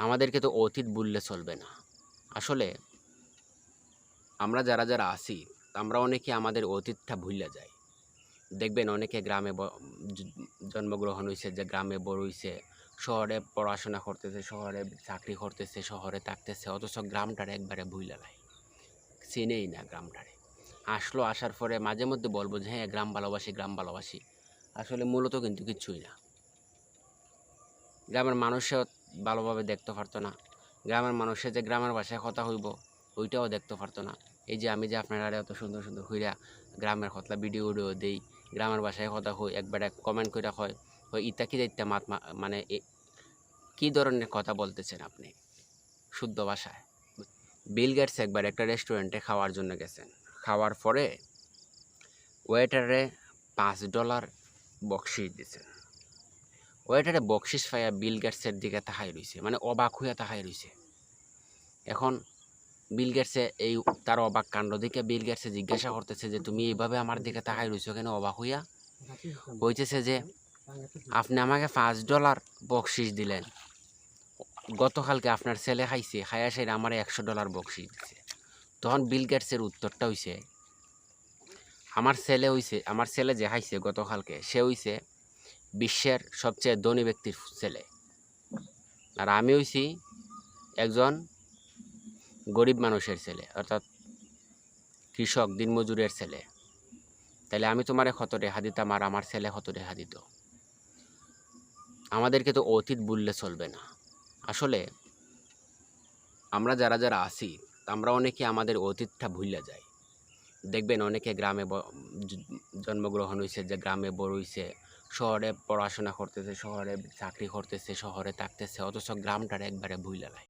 আমাদেরকে তো অতীত বললে চলবে না। আসলে আমরা যারা যারা আছি, আমরা অনেকে আমাদের অতীতটা ভুলে যাই। দেখবেন অনেকে গ্রামে জন্মগ্রহণ হয়েছে যে গ্রামে বড় হয়েছে শহরে পড়াশোনা করতেছে, শহরে চাকরি করতেছে, শহরে থাকতেছে, অথচ গ্রামটারে একবারে ভুলে নাই। চিনেই না গ্রামটারে। আসলো, আসার পরে মাঝে মধ্যে বলব যে হ্যাঁ গ্রাম ভালোবাসি গ্রাম ভালোবাসি। আসলে মূলত কিন্তু কিচ্ছুই না। গ্রামের মানুষও ভালোভাবে দেখতে পারতো না। গ্রামের মানুষে যে গ্রামের ভাষায় কথা হইব, ওইটাও দেখতে পারতো না। এই যে আমি যে আপনারা এত সুন্দর সুন্দর হইরা গ্রামের কথা ভিডিও উডিও দেই, গ্রামের ভাষায় কথা হই, একবার এক কমেন্ট করে হয় ওই ইতা কি দায়িত্ব মাত মানে কি ধরনের কথা বলতেছেন আপনি? শুদ্ধ ভাষায়। বিল গেটস একবার একটা রেস্টুরেন্টে খাওয়ার জন্য গেছেন। খাওয়ার পরে ওয়েটারে পাঁচ ডলার বকশিস দিছেন। ওয়েটারে বকশিস পাইয়া বিল গেটসের দিকে তাকাই রইছে মানে অবাক হইয়া তাকাই রইছে। এখন বিল গেটসে এই তার অবাক কাণ্ড দিকে বিল গেটসে জিজ্ঞাসা করতেছে যে, তুমি এইভাবে আমার দিকে তাকাই রইছো কেন অবাক হইয়া? হইতেছে যে, আপনি আমাকে পাঁচ ডলার বকশিস দিলেন। গতকালকে আপনার ছেলে খাইছে, খাইয়া সেটা আমার একশো ডলার বকশিস দিছে। তখন বিল গেটসের উত্তরটা হইছে, আমার ছেলে হইছে, আমার ছেলে যে খাইছে গতকালকে, সে হইছে বিশ্বের সবচেয়ে ধনী ব্যক্তির ছেলে। আর আমি হইছি একজন গরিব মানুষের ছেলে, অর্থাৎ কৃষক, দিনমজুরের ছেলে। তাহলে আমি তোমারে কত রেহা দিতাম আর আমার ছেলে কত রেহা দিত আমাদেরকে তো অতীত বললে চলবে না। আসলে আমরা যারা যারা আছি, আমরা অনেকে আমাদের অতীতটা ভুলে যাই। দেখবেন অনেকে গ্রামে জন্মগ্রহণ হয়েছে যে গ্রামে বড় হয়েছে শহরে পড়াশোনা করতেছে শহরে চাকরি করতেছে শহরে থাকতেছে অথচ গ্রামটার একবারে ভুইলা নাই।